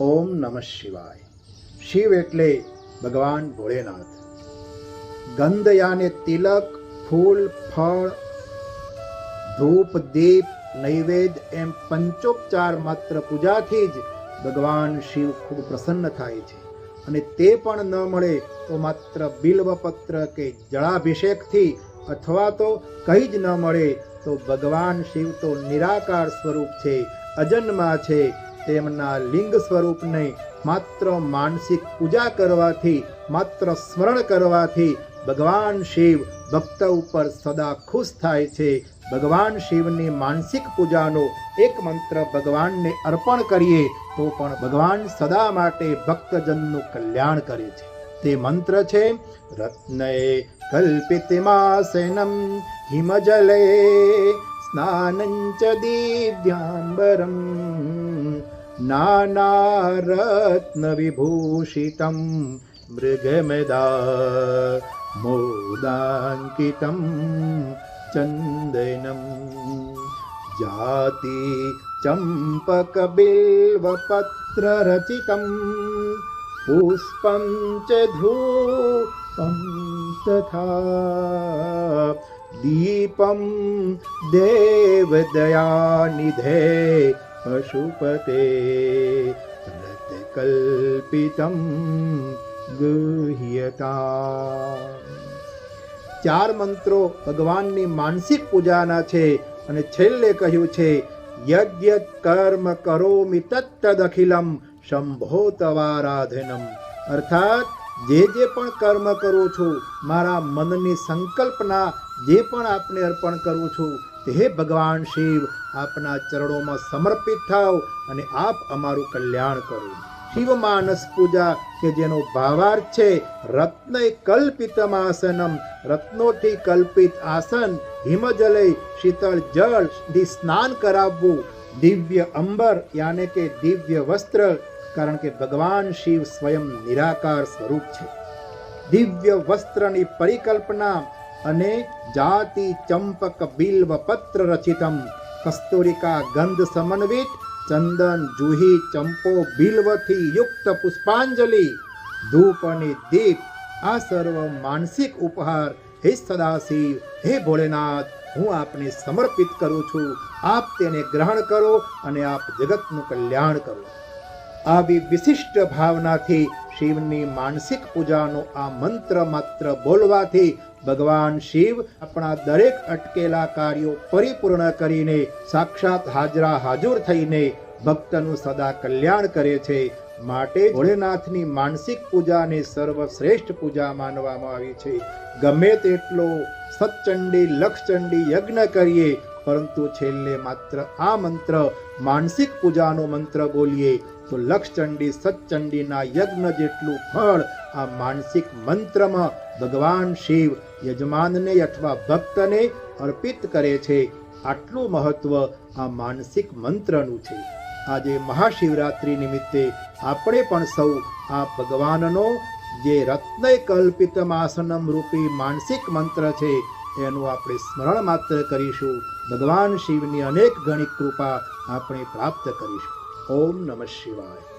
ઓમ નમઃ શિવાય. શિવ એટલે ભગવાન ભોળેનાથ. ગંધ યાને તિલક, ફૂલ, ફળ, ધૂપ, દીપ, નૈવેદ્ય એમ પંચોપચાર માત્ર પૂજાથી જ ભગવાન શિવ ખૂબ પ્રસન્ન થાય છે. અને તે પણ ન મળે તો માત્ર બિલ્વપત્ર કે જળાભિષેકથી અથવા તો કંઈ જ ન મળે તો ભગવાન શિવ તો નિરાકાર સ્વરૂપ છે, અજન્મા છે તેમના લિંગ સ્વરૂપને માત્ર માનસિક પૂજા કરવાથી, માત્ર સ્મરણ કરવાથી ભગવાન શિવ ભક્ત ઉપર સદા ખુશ થાય છે. ભગવાન શિવની માનસિક પૂજાનો એક મંત્ર ભગવાનને અર્પણ કરીએ તો પણ ભગવાન સદા માટે ભક્તજનનું કલ્યાણ કરે છે. તે મંત્ર છે, રત્નએ કલ્પિતમાસનમ હિમજલે, સ્નાનંચ દિવ્યાંબરમ नानारत्नविभूषितं मृगमदा मोदाङ्कितं चन्दनम् जाति चम्पकबेव पुष्पं च धूपं तथा दीपं देवदयानिधे पशुपते व्रतकल्पितं ગૃહ્યતા ચાર મંત્રો ભગવાનની માનસિક પૂજાના છે અને છેલ્લે કહ્યું છે યજ્ઞ કર્મ કરોમિ તત્તદખિલમ શંભો તવારાધનમ અર્થાત જે જે પણ કર્મ કરું છું મારા મનની સંકલ્પના જે પણ આપને અર્પણ કરું છું, તે ભગવાન શિવ, આપના ચરણોમાં સમર્પિત થાવ અને આપ અમારું કલ્યાણ કરો. શિવ માનસ પૂજા કે જેનો ભાવાર્થ છે, રત્ન કલ્પિતમાસનમ. રત્નોથી કલ્પિત આસન, હિમજલે શીતળ જળથી સ્નાન કરાવવું. દિવ્ય અંબર, યાને કે દિવ્ય વસ્ત્ર, કારણ કે ભગવાન શિવ સ્વયં નિરાકાર સ્વરૂપ છે. દિવ્ય વસ્ત્રની પરિકલ્પના અને જાતિ ચંપક બિલ્વ પત્ર રચિતમ કસ્તુરિકા ગંધ સમન્વિત ચંદન જુહી ચંપો બિલ્વથી યુક્ત પુષ્પાંજલિ ધૂપ અને દીપ આ સર્વ માનસિક ઉપહાર હે સદાશિવ હે ભોળેનાથ હું આપને સમર્પિત કરું છું આપ તેને ગ્રહણ કરો અને આપ જગતનું કલ્યાણ કરો આવી વિશિષ્ટ ભાવનાથી શિવની માનસિક પૂજાનો આ મંત્ર માત્ર બોલવાથી ભગવાન શિવ આપણા દરેક અટકેલા કાર્યો પરિપૂર્ણ કરીને સાક્ષાત હાજરા હાજર થઈને ભક્તનું સદા કલ્યાણ કરે છે. માટે ભોળેનાથની માનસિક પૂજાને સર્વશ્રેષ્ઠ પૂજા માનવામાં આવી છે. ગમે તેટલો સતચંડી લક્ષચંડી યજ્ઞ કરીએ પરંતુ છેલ્લે માત્ર આ મંત્ર, માનસિક પૂજાનો મંત્ર બોલીએ, તો લક્ષચંડી સતચંડીના યજ્ઞ જેટલું ફળ આ માનસિક મંત્રમાં ભગવાન શિવ યજમાનને અથવા ભક્તને અર્પિત કરે છે. આટલું મહત્વ આ માનસિક મંત્રનું છે. આજે મહાશિવરાત્રિ નિમિત્તે આપણે પણ સૌ આ ભગવાનનો જે રત્નય કલ્પિત માસનમ રૂપી માનસિક મંત્ર છે એનું આપણે સ્મરણ માત્ર કરીશું. ભગવાન શિવની અનેક ગણિત કૃપા આપણે પ્રાપ્ત કરીશું. ઓમ નમઃ શિવાય.